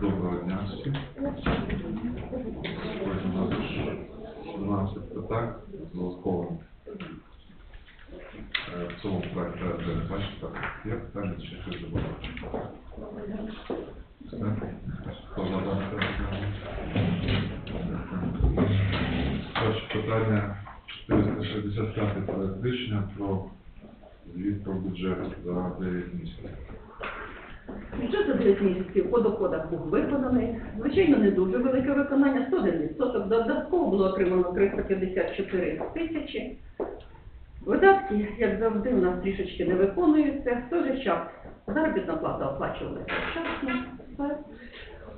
Доброго дня всім. Сьогодні у нас 12 питань додатково. Е, В цьому проекті де бачите, так, є питання, чи щось забувати. Все? Хто за? Перше питання 465 проект рішення про звіт про бюджет за 9 місяців. Бюджет за 9 місяців по доходах був виконаний. Звичайно, не дуже велике виконання, 101%. Додатково було отримано 354 тисячі. Видатки, як завжди, у нас трішечки не виконуються. В той же час заробітна плата оплачувалася вчасно.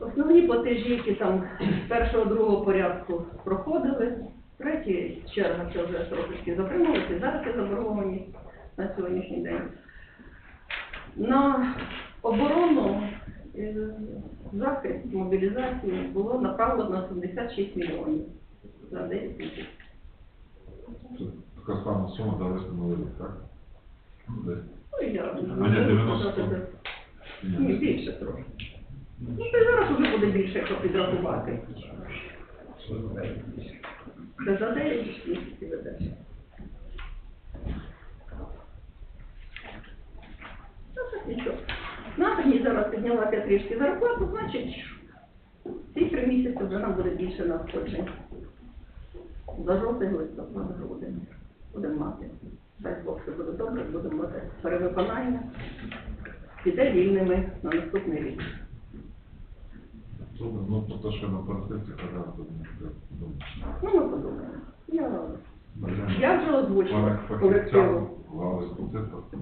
Основні платежі, які там з першого, другого порядку проходили, третій черга це вже трошечки затрималися, зараз є заборговані на сьогоднішній день. На оборону, е, захист, мобілізацію було направлено 76 мільйонів за 9 місяців. Така сама сума дали становили, так? Десь. Ну, я А не 90? сказати, Ні, Ні. більше трохи. Ну, це зараз вже буде більше, якщо підрахувати. Це за 9 місяців ведеш. Ну, так нічого. Надані зараз піднялася трішки зарплату, значить, ці три місяці вже нам буде більше надходжень. За жовтий листопад грудень будемо мати. Дай Бог, все буде добре, будемо мати перевиконання. Піде вільними на наступний рік. Добре, ну про те, що на перспективі казав, то не. Ну, ми подумаємо. Я, я вже озвучила колективу. крутити.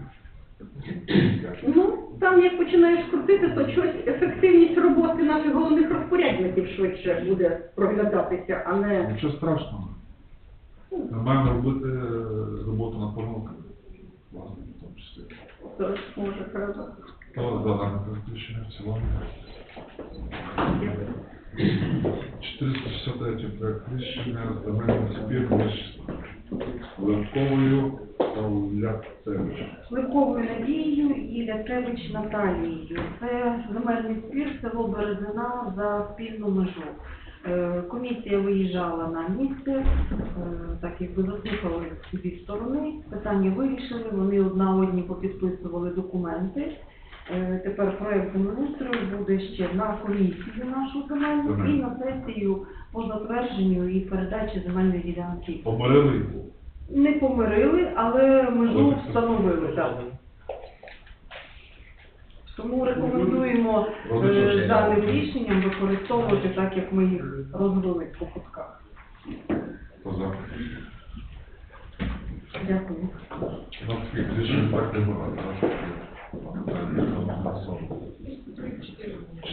Ну, там як починаєш крутити, то щось ефективність роботи наших головних розпорядників швидше буде проглядатися, а не Нічого страшного. Ми маємо робити е, роботу над помилками. Власне, в тому числі. хтось може треба. Хто за дане рішення в цілому? 463 проект рішення земельний спір між Левковою та Надією і Ляцевич Наталією. Це земельний спір село Березина за спільну межу. Е, Комісія виїжджала на місце, е, так якби заслухали дві сторони, питання вирішили, вони одна одні попідписували документи. Е, Тепер проект землеустрою буде ще на комісію нашу земельну і на сесію по затвердженню і передачі земельної ділянки. Помирили? Не помирили, але межу встановили, так. Тому рекомендуємо е, даним рішенням використовувати так, як ми їх розвили по кутках. Дякую. Ну, таких рішень так не багато.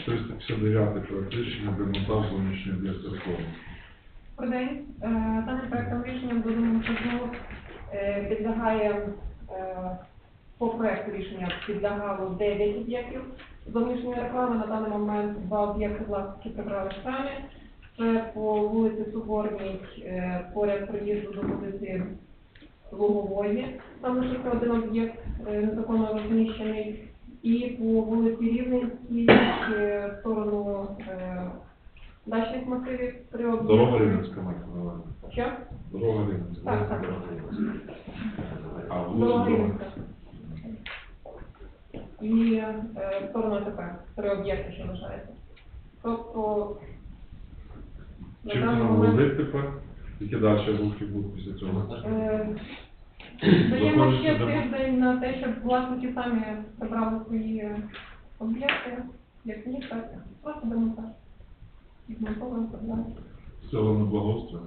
459 проект рішення демонтаж зовнішньої реформи. Добрий день. Е, Даним проектом рішення будемо знову підлягає е, по проекту рішення підлягало 9 об'єктів зовнішньої реклами. На даний момент два об'єкти власники прибрали самі. Це по вулиці Соборній, е, поряд приїзду до вулиці Лугової. Там лишився один об'єкт е, незаконно розміщений. І по вулиці Рівненській е, в сторону е, дачних масивів три об'єкти. Дорога Рівненська мать називається. Що? Дорога Рівненська. Так, так. А вулиця Дорога. І в сторону АТП. Три об'єкти, що лишаються. Тобто, на даний момент? Які далі рухи будуть після цього? е, даємо ще тиждень на те, щоб власники самі забрали свої об'єкти, як ні, так. Просто демонтаж. Демонтовуємо проблему. Село на благоустрою.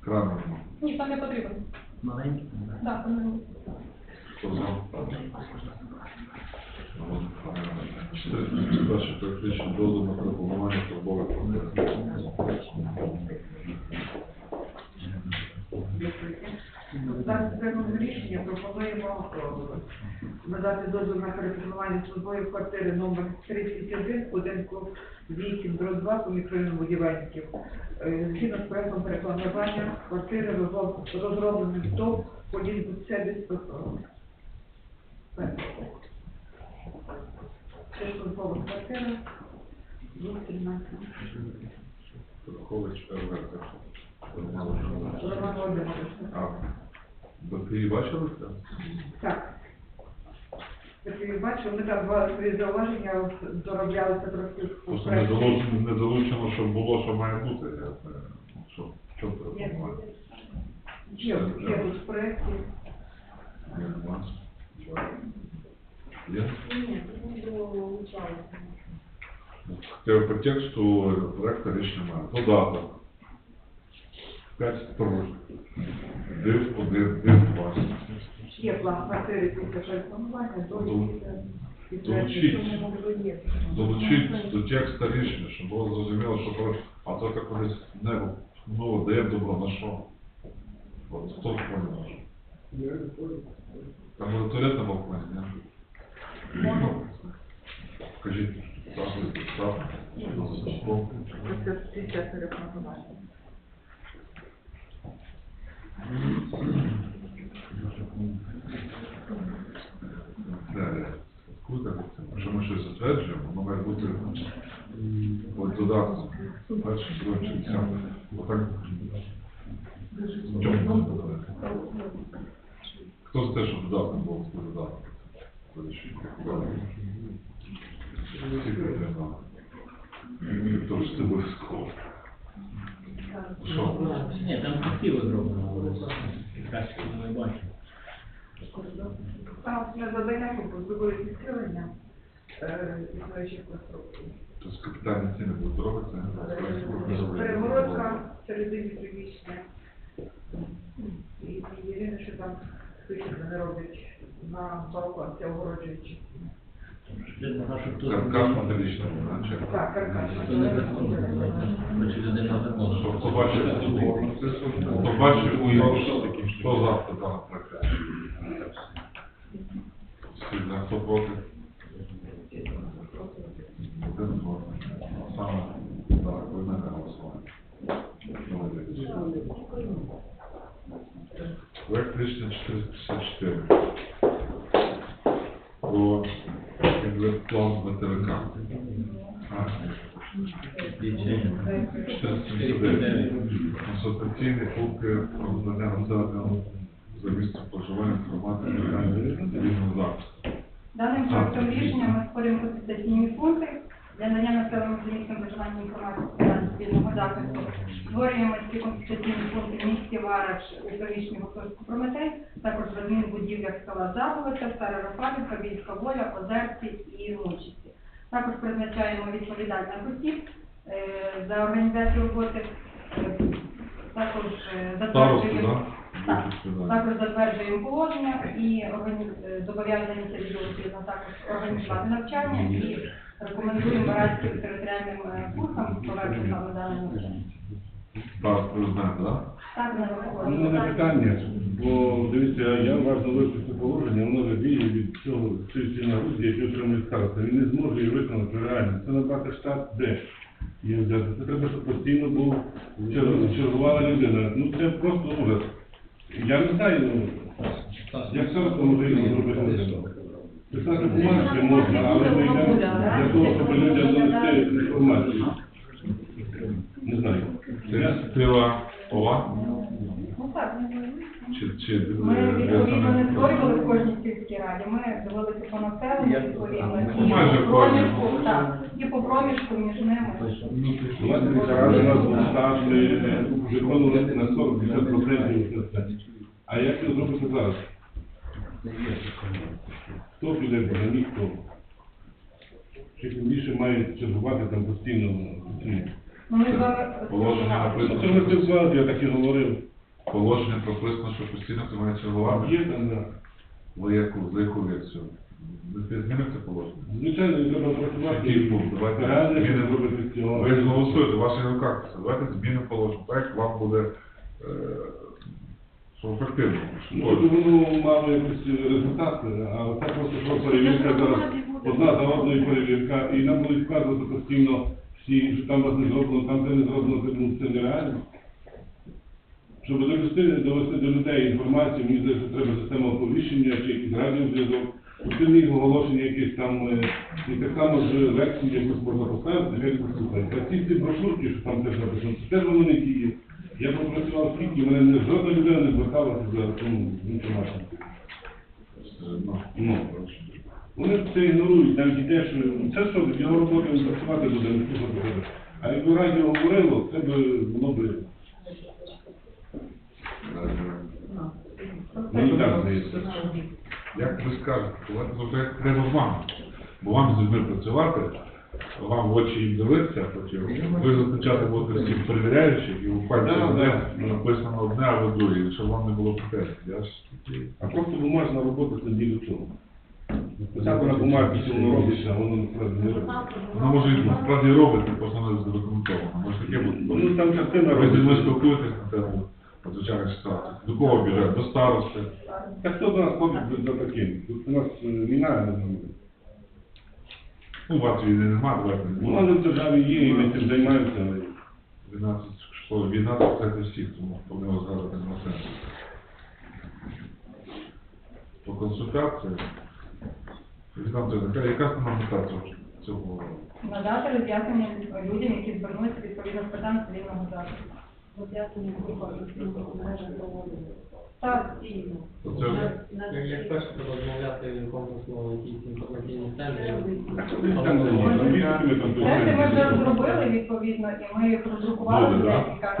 Крани нема. Ні, там не потрібен. Маленький, Так, там не Хто за? Перше практично дозвіл на перебування торгових Так, звернув рішення, пропонуємо надати дозвіл на перебування службової квартири номер 31, будинку 8, дроб 2 по мікрорайону будівельників. Згідно з проектом перепланування квартири розроб- розроблений СТОВ Полінбудсервіс ППО. Шишконкова квартира, двох кімнатна. Порахович Роман Володимирович. Роман Володимирович. А, ви її бачили це? Так. Як ви бачите, ми там два свої зауваження дороблялися трошки. в Просто не залучено, не залучено, що було, що має бути. Я не знаю, що, що Є, пропонувати. є, є тут в проекті. Є, нема. Є? Ні, не долучалися. Хоча по тексту проекта рішення має. Додаток. П'ять сторон. Див один, див два. Є план квартири після перепланування, Долу- долучити. долучіть. Долучіть до текста рішення, щоб було зрозуміло, що про... А то як колись небо, ну, даємо добро, на що? От хто понял? Там туалет на балконі, не? Скажіть, так, так, так. Це після це? Якщо ми щось затверджуємо, воно має бути додатком. Перший, другий, чи. Отак. Хто з те, що додатком був з додатком? Всі підтримали. Хто ж це обов'язково? Що? Ні, там красиво зроблено. Краще не бачу. Там на завдання зробили відкривання е, існуючих конструкцій. Тобто капітальні ціни будуть робити? Перегородка середині приміщення. І і єдине, що там спишки не роблять на балкон, це огороджуючи. Каркас металічний, наче. Так, каркас. Хто бачив, хто бачив у його, хто завтра дане проект? Сильно, хто проти? Один проти. Саме, так, ви мене голосування. Проект рішення 454. Про інвестплан ВТВК. А, Лічення. 479. Консультаційні пункти про надання населення за місцем проживання інформації цивільного захисту. Даним проектом рішення ми створюємо консультаційні пункти для надання за місцем проживання інформації з питань захисту. Створюємо ці консультаційні пункти в місті Вараш у селищній Гуцульську Прометей, також в адмінбудівлях села Заголиця, Стара Рафатівка, Більська Воля, Озерці і Лучиці. Також призначаємо відповідальних осіб е, за організацію роботи. Е, Також е, затверджуємо. так? Так. Також затверджуємо положення і зобов'язані це відповідно також організувати навчання і рекомендуємо Барацьким територіальним е, курсам провести саме навчання. Так, президент, так? Так, на У мене питання, бо дивіться, я важно вивчити положення, воно вже діє від цього цієї нагрузки, які отримує староста. Він не зможе її виконати реально. Це набрати штат де? Є взяти. Це треба, щоб постійно був чер- чергувала людина. Ну це просто ужас. Я не знаю, ну, як староста може його зробити. Писати бумажки можна, але ми йдемо для того, щоб людям донести інформацію. Не знаю. Я- Ініціатива ОВА? Ну так, Чи, чи, ми е, відповідно не створювали в кожній сільській раді, ми дивилися по населенню відповідно Ну, і майже по проміжку, так, і по проміжку між ними. У вас ради у нас стаж, виконували на 40-50% А як це зробити зараз? Хто піде на ніхто? Чи тим більше мають чергувати там постійно? ці? Ну, з Положення Ну, Це написано. ви спілкувалися, я так і говорив. Положення прописано, що постійно це має чергувати. Є там, да. Ви яку, за яку версію? Ви зміните положення? Звичайно, треба працювати. Який пункт? Давайте Реально, що змінимо. зробити. Ви ж голосуєте, в ваших руках. це. Давайте змінимо положення. Так, вам буде, е, що ефективно. Ну, воно мало якийсь результат, а це просто що перевірка зараз. Одна за одною перевірка, і нам будуть вказувати постійно всі, що там вас не зроблено, там це не зроблено, це, ну, це нереально. Щоб довести, довести до людей інформацію, мені здається, треба система оповіщення чи якийсь радіозв'язок, Ученик оголошення якісь там, е, і так само з лекції якусь можна поставити, як послухати. А ці ці брошурки, що там теж написано, це теж воно не діє. Я попрацював скільки, мене не жодна людина не зверталася за інформацію. Ну, вони це ігнорують, навіть і те, що це що, його робота він працювати буде, не слухати. А якби радіо говорило, це б воно би мені так здається. Як ви скажете, треба вам. Бо вам з людьми працювати, вам в очі їм дивитися, потім ви зазначати будете всіх перевіряючих, і у Да, да. написано одне, а ви друге, щоб вам не було претензій. Я ж такий. А просто бумажна робота це в чому. Спочатку на бумажці воно робиться, а воно насправді не робиться. Воно може і насправді і робить, просто не задокументовано. Може таке бути. Ну там частина Ви зі мною робиться. спілкуєтесь на тему надзвичайних ситуацій. До кого біжать? До старости. А хто до нас ходить за таким? Тут у нас е, війна, я не знаю. Ну, у вас війни немає, давайте не Ну, але в державі є, і ми цим займаємося. але 12 школ, війна це кстати, всіх, тому повинно згадати на сенсі. По консультації, Вітам Тренер, яка основна мета цього, цього? Надати роз'яснення людям, які звернуться відповідно з питань цивільного захисту. Так, і То це Як- Як перше треба розмовляти комплексно якісь інформаційні центри. Центри ми вже розробили відповідно, і ми їх роздрукували Буде, да? декілька.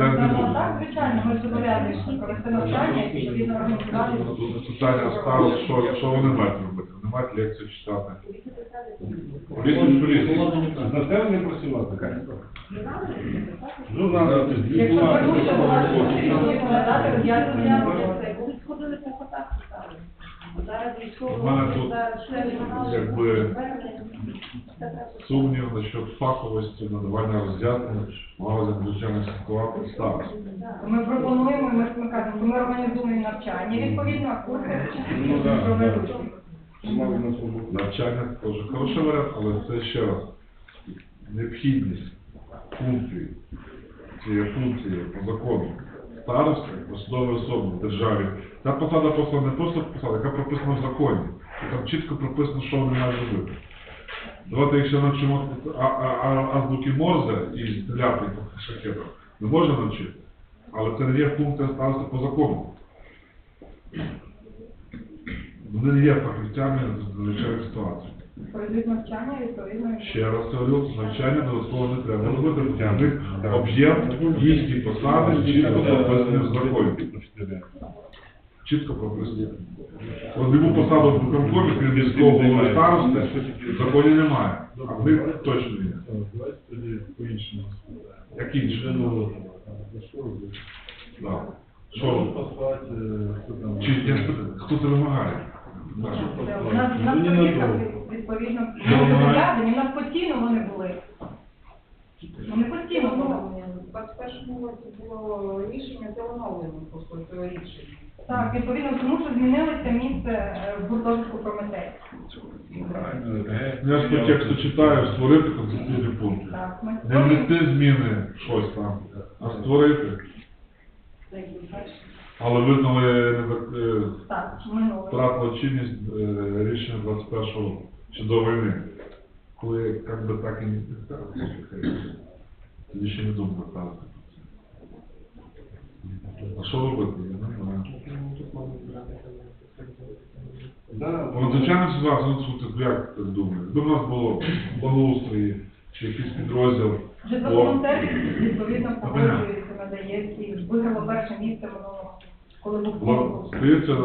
Так, звичайно, ми зобов'язані провести навчання і відповідно організувати. питання стало, що, що вони мають робити? Вони мають лекцію читати. Якщо звернуться до вас, звітувати. потрібно надати роз'яснення. У мене тут якби сумнів насчет фаховості надавання роз'яснень в галузі надзвичайних ситуацій ставиться. Ми пропонуємо, ми, ми кажемо, що ми організуємо навчання, відповідно, курси Ну, да, проведуть. На свободу. Навчання теж хороший варіант, але це ще раз необхідність функції цієї функції по закону старости, посадової особи в державі. Та посада просто не просто посада, яка прописана в законі. І там чітко прописано, що вони мають робити. Давайте, якщо навчимо азбуки Морзе і стріляти по шахетах, ми можемо навчити, але це не є функція старости по закону. Вони не є фахівцями з ситуацій. Пройдуть навчання, відповідно. Ще раз говорю, навчання додатково не треба Так. в них об'єм їхні посади чітко прописані в законі. Чітко прописані. От любу посаду в виконкомі, крім військового голови старости, в законі немає. А в них точно є. Давайте тоді по-іншому. Як інше. Ну, Да. що Що? там? Чи хто це вимагає? Нас Ну, не надовго. Відповідно, вимагає? зобов'язані, у нас постійно вони були. Вони постійно були. У 21 році було рішення, це оновлено просто цього рішення. Так, відповідно, тому що змінилося місце е, в гуртожитку Прометей. Я ж по тексту читаю, створити конституційний пункт. Так, ми Не внести зміни щось там, а створити. Але визнали е, так, минуло. втратила чинність е, рішення 21 року щодо війни. Коли як би так і не слухай, тоді ще не думав правда. А що робити? Я не знаю. Да, Ну, Надзвичайна ситуація, ну як ти думаєш? До нас було благоустрої, чи якийсь підрозділ. Житловому сервісі, відповідно, погоджується, надається, і виграло перше місце минулого, коли був стається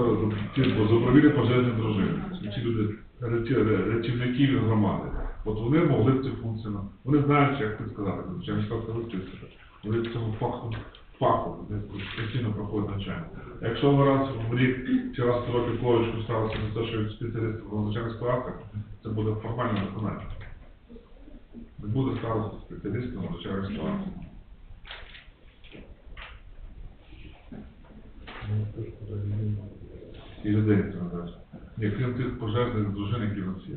типу, добровільні пожежні дружини. Ці люди рятів- рятівники від громади. От вони могли б цю функцію. на- Вони знають, як ти сказати, це вивчитися. Вони в цьому фаху, фаху вони постійно проходять навчання. Якщо ви раз в рік чи раз в роки колечку ставиться на те, що спеціаліст в надзвичайних ситуаціях, це буде формальне виконання. Не буде старости спеціалістом в надзвичайних ситуаціях. І людей це надасть. Ні, крім тих пожежних дружин, які в нас є.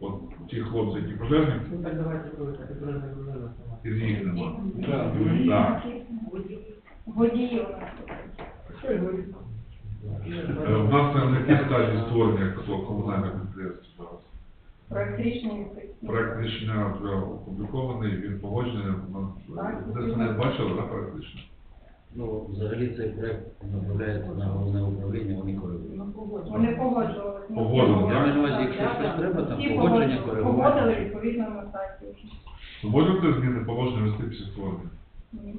От ті хлопці, які пожежники, Ну так давайте провести дружина дружина. і в їх нема. Да. Так. Водії у нас. Е, У нас на якій стадії створення такого комунального підприємства зараз? Проект рішення. Проект рішення вже опублікований, він погоджений. Ну, Десь не бачили, да, проект рішення? Ну, взагалі цей проект направляється на головне управління, вони коригують. Вони погоджувалися. Погодили, Я маю на увазі, якщо щось треба, там Всі погодження, погодили, коригування. погодили відповідно на сайті. Ну, Можете зміни положення вести після створення? Ні.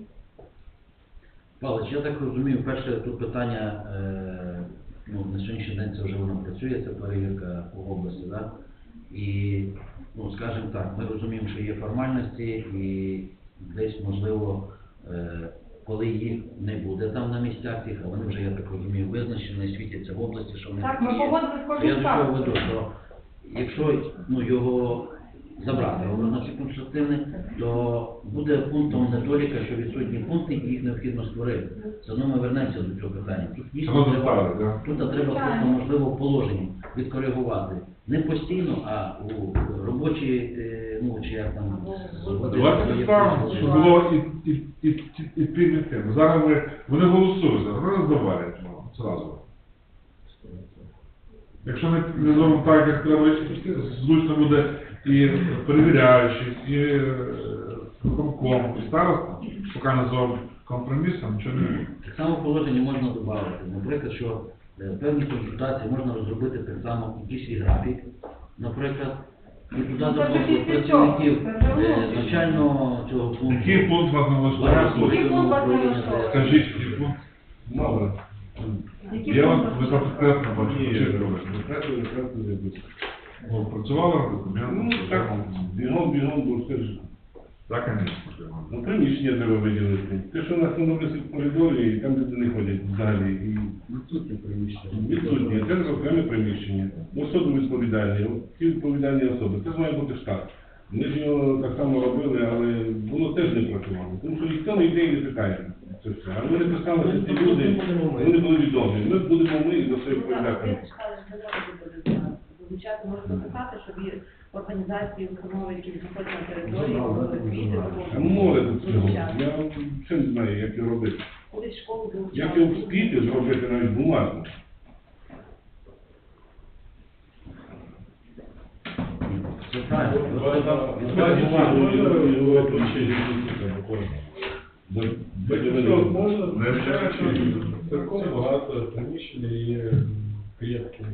Павлович, я так розумію, перше тут питання, е, ну, на сьогоднішній день це вже воно працює, це перевірка по області, так? І, ну, скажімо так, ми розуміємо, що є формальності і десь, можливо, е, коли їх не буде там на місцях тих, а вони вже, я так розумію, визначені, світяться в області, що вони Так, ми погодили з То Я до чого веду, що якщо ну, його забрати образно конструктивне, то буде пунктом недоліка, що відсутні пункти, і їх необхідно створити. Все одно ми вернемося до цього питання. Тут дійсно Воно треба, тут треба просто можливо в положенні відкоригувати. Не постійно, а у робочі, е, ну чи як там Давайте поставимо, щоб було і, і, і, і, і тим, і тим. Зараз ми, вони голосують, зараз вони завалять ну, зразу. Якщо не, не зробимо так, як треба, зручно буде і перевіряючи, і е, виконком, і староста, поки не зробимо компромісом, нічого не буде. Так само в положенні можна додати, наприклад, що е, певні консультації можна розробити так само якийсь і графік, наприклад, і туди Ну, після цього, працівників е, навчального цього пункту. Який пункт вас не влаштовує? Який пункт вас. Скажіть, який пункт? Мало. Які Я вас пункти? ви там конкретно бачу, Ні, робити. конкретно, конкретно не буде. Ну, працювали над Ну, так, бігом, бігом, бо все ж. Так, звісно. Ну, приміщення треба виділити. Те, що у нас воно висить в коридорі, і там люди не ходять взагалі. І Відсутні приміщення. відсутні. Це ж окреме приміщення. Особи відповідальні. Ті відповідальні особи. Це ж має бути штат. Ми ж його так само робили, але воно теж не працювало. Тому що ніхто не йде і не питає. Це все. А вони писали, що ці люди, вони були відомі. Ми будемо ми і за все відповідати. Звучати можна написати, щоб і організації, установи, які знаходяться на території, освіти, А море тут цього. Я ще не знаю, як його робити. В школу, Як його вспіти зробити навіть бумажно. Це правильно. Давай це можна такого багато приміщення є клітки.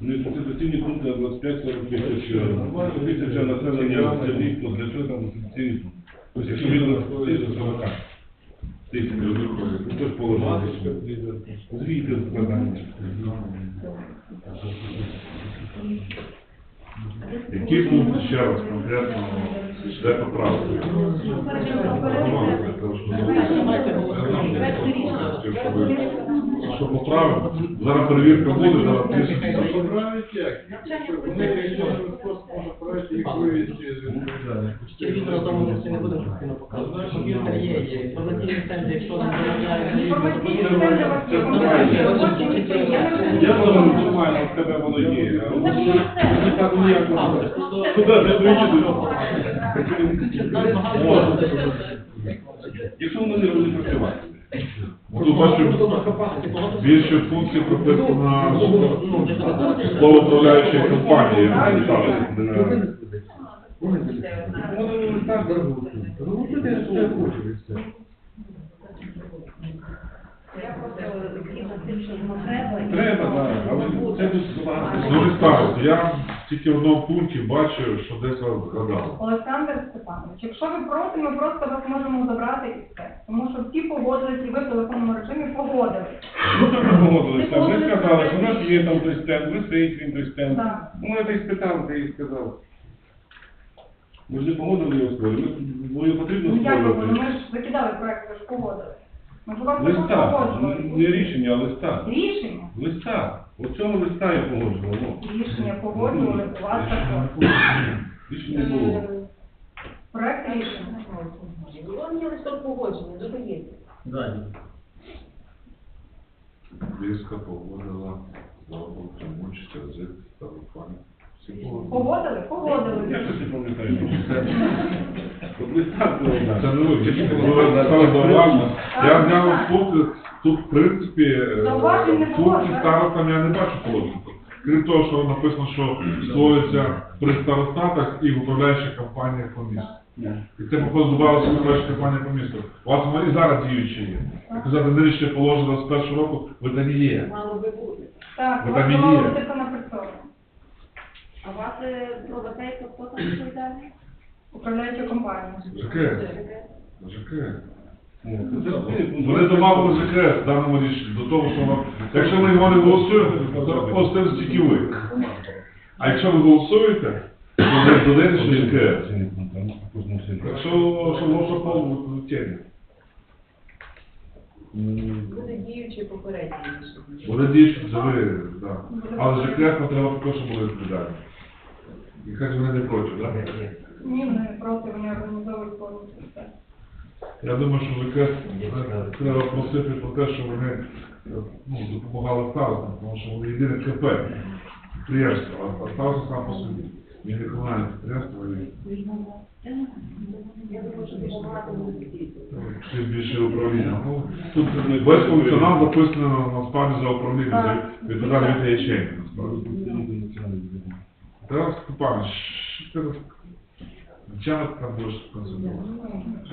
Ну, конституційні пункти 25-40 тисяч. е, Тисяча населення в селі, то для чого там конституційні пункти? Тобто, якщо він конституційно 40 тисяч, то хтось положив. Звідти складання. Які пункти ще раз конкретно, де поправки? Що поправимо? Зараз перевірка буде, зараз пишемо. Поправить як? Вони кажуть, просто може правити тебе воно є. Куди не доїдуть? Якщо воно не буде працювати. Тут бачу, більше функцій прописано слово управляючої компанії. Воно не так. Я просто згідно з тим, що воно треба. і Треба, воно так, але буде. це дуже багато. Ну, ставиться. Я тільки в одному пункті бачу, що десь вас згадав. Олександр Степанович, якщо ви проти, ми просто вас можемо забрати і все. Тому що всі погодились, і ви в телефонному режимі погодились. Погодилися. Ми сказали, що у нас є там той стенд, висить він той стенд. Так. Ну, я десь спитав, ти їй сказав. Ми ж не погодили його створити, бо його потрібно Ну як ви, ну створювати. ми ж викидали проект, ви ж погодились. Ми ж також Листа, погоджували. не рішення, а листа. Рішення. Листа. У цьому листа я погоджував. ну. Рішення погоджували, у вас також. Рішення не було. Проект рішення. Було мені листок погодження, додається. Далі. Близько погодила, погодили. Погодили? Погодили. Я щось не пам'ятаю. От листа було. Це не ви, ви написали зауваження. Я глянув тут, тут, в принципі, е, Зауважень не було, тут так? старостам я не бачу положення. Крім того, що написано, що створюється при старостатах і управляюча компанія по місту. І це, походу, додавалося управляюча компанія по місту. У вас вони і зараз діючі є. Як казати, нинішнє положення з першого року, ви там і є. Мало би бути. Так, Ви у вас там і мало є. бути. А у вас е, про батейку хто там відповідає? Управляюча компанія. ЖКС. ЖКС. Вони домовили ЖКС в даному рішенні до того, що воно- якщо ми його не голосуємо, то постійно тільки ви. А якщо ви голосуєте, то ви додаєте, що ЖКС. Так що, що лоша пол в темі. Буде діючі попередні рішення. Буде діючи, це ви, так. Але не треба також, щоб були відповідальні. І хай вони не проти, так? Ні, вони проти, вони організовують повністю все. Я думаю, що ЖКС треба просити про те, що вони е, ну, допомагали старостам, тому що вони єдине КП, підприємство, а- а сам по собі. Він не комунальне підприємство і ще більше управління. Ну, тут весь функціонал записано на справді за управління, відповідає від ячейки, насправді. Тарас Степанович, що ти Чим ти там будеш?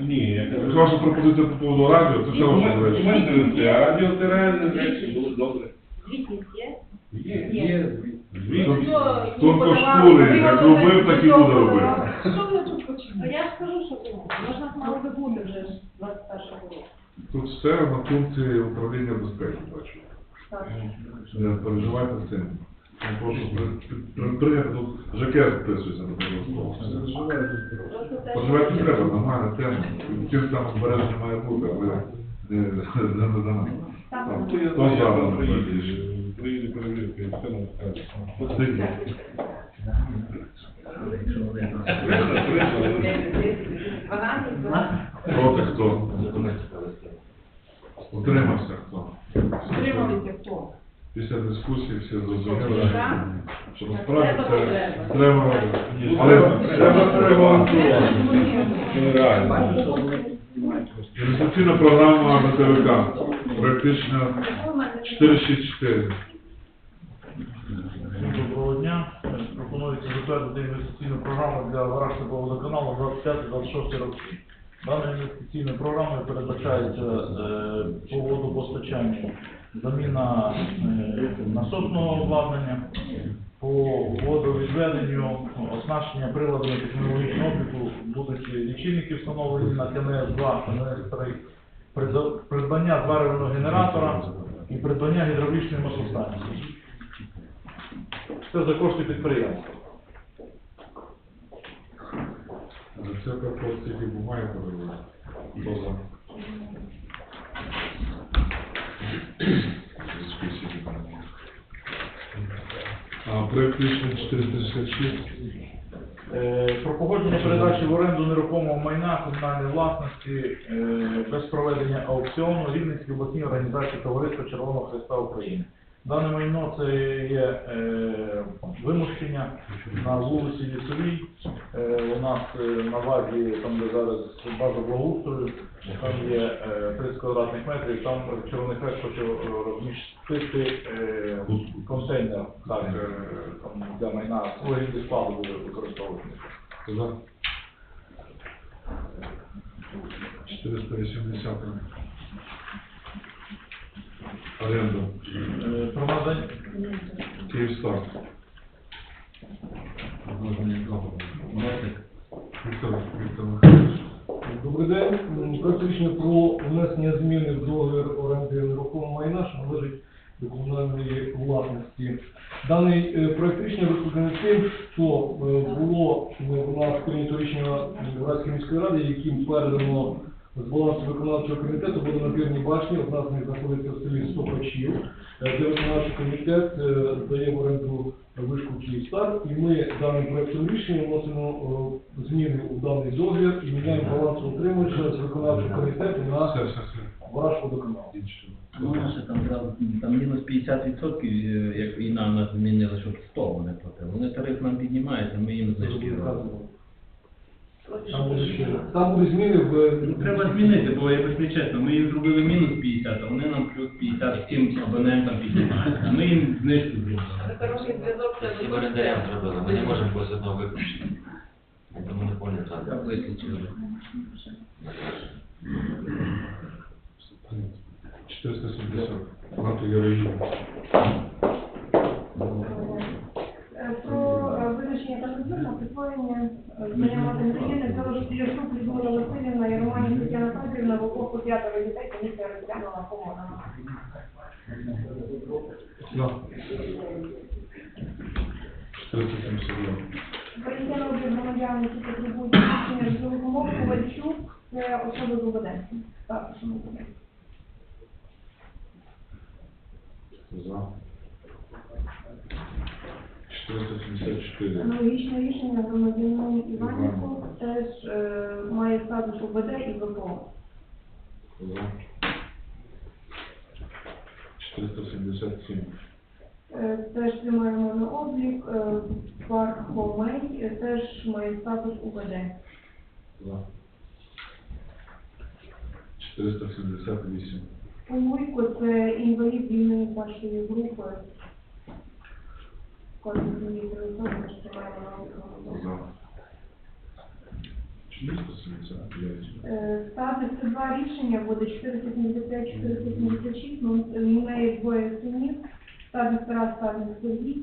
Ні, я кажу, ваша пропозиція по поводу радіо, це все ваша документи речі. не а радіо це реальне речі, було добре. Звітність є? Є. Є, Тонкошкурий, як робив, так і буде робити. Що ви тут починаєте? А я ж кажу, що ну, можна мало би бути вже ж 21 року. Тут все на пункті управління безпеки, бачу. Так. Не переживайте з цим. Тут ЖК підписується до того. Просто те, не треба, нормальна тема. Тим там збереження має бути, але не нами. Так. Там, Ну, Хто знаю, за я дану приїду, перевірки, і все нам вони Проти хто? Утримався хто? Утрималися хто? Після дискусії всі що насправді це треба. Але треба регламентувати. Це нереально. Інвестиційна програма ВТВК. Практично 464. Доброго дня. Пропонується затвердити інвестиційну програму для Варашського водоканалу 25-26 роки. Даною інвестиційною програмою передбачається е, по водопостачанню заміна е, насосного обладнання, по водовідведенню, оснащення приладами технологічного обліку будуть лічильники встановлені на КНС-2, КНС-3, придбання зварювального генератора і придбання гідравлічної маслостанції. Це за кошти підприємства. Це тільки бумаги подивилися. Хто за? Дискусії. А, проект рішення 466. Е, Про погодження передачі в оренду нерухомого майна комунальної власності е, без проведення аукціону Рівненській обласній організації Товариства Червоного Христа України. Дане майно це є е, вимушення на вулиці Лісовій. Е, у нас е, на базі, там де зараз база благоустрою, там є е, 30 квадратних метрів, там Червоний Хрест хоче розмістити е, контейнер так, е, там, для майна, свої складу буде використовувати. 480. Оренда. Е, Про надання Київстар. Віктор, Віктор Михайлович. Добрий день. Рішення про внесення зміни в договір оренди нерухомого майна, що належить до комунальної власності. Даний е, проект рішення викликаний тим, що е, було е, у нас прийнято рішення Братської міської ради, яким передано з балансу виконавчого комітету водонапірні башні, одна з них знаходиться в селі Сокачів, е, де виконавчий комітет е, дає в оренду вишку Київстар, і ми даним проектом рішення вносимо е, зміни у даний договір і міняємо балансоутримувача з виконавчого комітету на ваш водоканал. Інше. Ну, наше там, зразу, там мінус 50%, е, як і нам нас змінили, щоб 100 вони платили. Вони тариф нам піднімають, а ми їм знижки робимо. Там будуть зміни в... Ну, треба змінити, бо я тобі чесно, ми їм зробили мінус 50, а вони нам плюс 50 всім абонентам піднімають. А ми їм знижку зробили. Хороший зв'язок це Всім орендарям зробили, ми не можемо когось одного виключити. Це монопольний Я заклад. виключили. 470. Багато героїв. Про е, визначення присвоєння звання матері України Золотих Ясук Людмила Васильівна і Романі Тетяна Федорівна в обох п'ятеро дітей комісія розглянула помогла. За. 472. Перейти на облік громадян, які потребують визначення житлових умов, Ковальчук, це особа з Так, що ми будемо. За. 474. Аналогічне рішення громадянин Іваненко теж е, має статус УБД і ВПО. За. 477. Е, Теж приймаємо на облік. е, Пархомей е, теж має статус УБД. За. 478. Полуйко це інвалід вільної першої групи. Кожен інвалід особи теж приймаємо на облік. За. 475. Е, Статус це два рішення буде 475-476, ну, у неї двоє синів, статус Тарас, статус Сергій.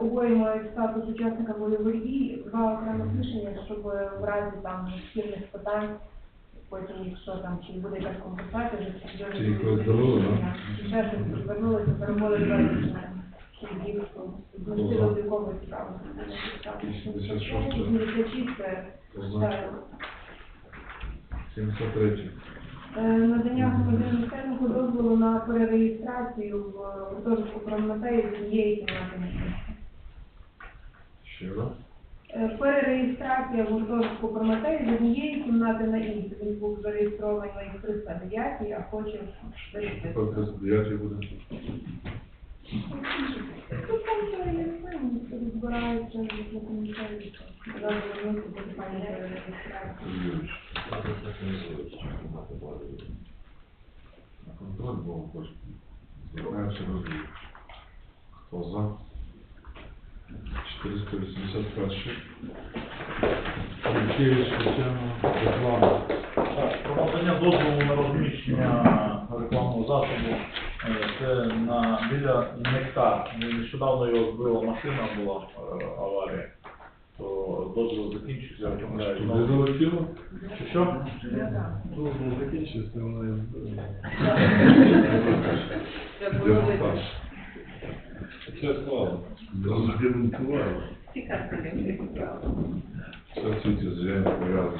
Обоє мають статус учасника бойових дій, два окремих рішення, щоб в разі там спірних питань, потім якщо там чи буде якась компенсація, вже щось звернулися, переводили два рішення. Щоб до облікової справи. 86. 86 це За. 73. Е, Надання громадянину місцевого дозволу на перереєстрацію в гуртожитку Прометею з однієї кімнати на. Ще раз. Е, Перереєстрація в гуртожитку Прометею з однієї кімнати на іншу. Він був зареєстрований на 309, а хоче. Тепер 39 буде. Тут там все є, все, розбираються, документують. Зараз вернуться до питання перереєстрації. Юрійович. Це Сергійович, мати базу. На контроль був кошти. Звертаємося розумію. Хто за? 481. Юрійович, Тетяна, реклама. Так, про надання дозволу на розміщення рекламного засобу. Е, Це на біля нектар. Нещодавно його збила машина, була е, аварія. То дозвіл закінчився, втомляю. Не залетіло? Чи що? Ну, закінчився, вона і Це було видно. Цікаво, це. Все в світі з пов'язано.